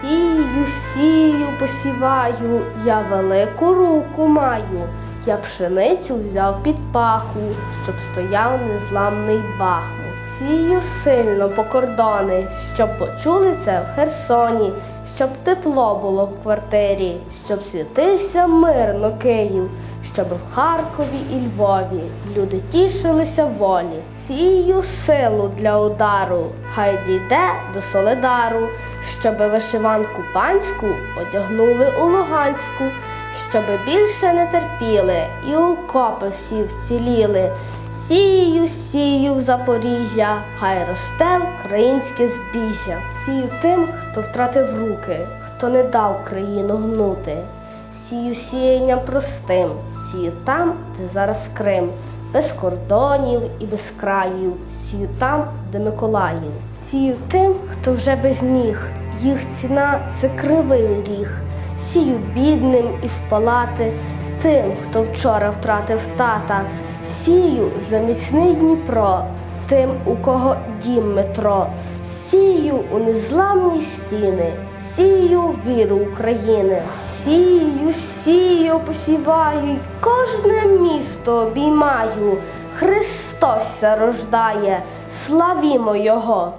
Сію, сію, посіваю, я велику руку маю. Я пшеницю взяв під паху, щоб стояв незламний бахмут. Сію сильно по кордони, щоб почули це в Херсоні, щоб тепло було в квартирі, щоб світився мирно Київ, щоб в Харкові і Львові люди тішилися волі. Сію силу для удару, хай дійде до Соледару, щоби вишиванку панську одягнули у Луганську, щоби більше не терпіли і окопи всі вціліли. Сію, сію в Запоріжжя, хай росте українське збіжжя. Сію тим, хто втратив руки, хто не дав країну гнути. Сію сіянням простим, сію там, де зараз Крим, без кордонів і без країв, сію там, де Миколаїв. Сію тим, хто вже без ніг, їх ціна це кривий ріг. Сію бідним і впалати тим, хто вчора втратив тата. Сію за міцний Дніпро, тим, у кого дім метро. Сію у незламні стіни, сію віру України. Сію, сію, посіваю, й кожне місто обіймаю. Христос рождає, славімо Його!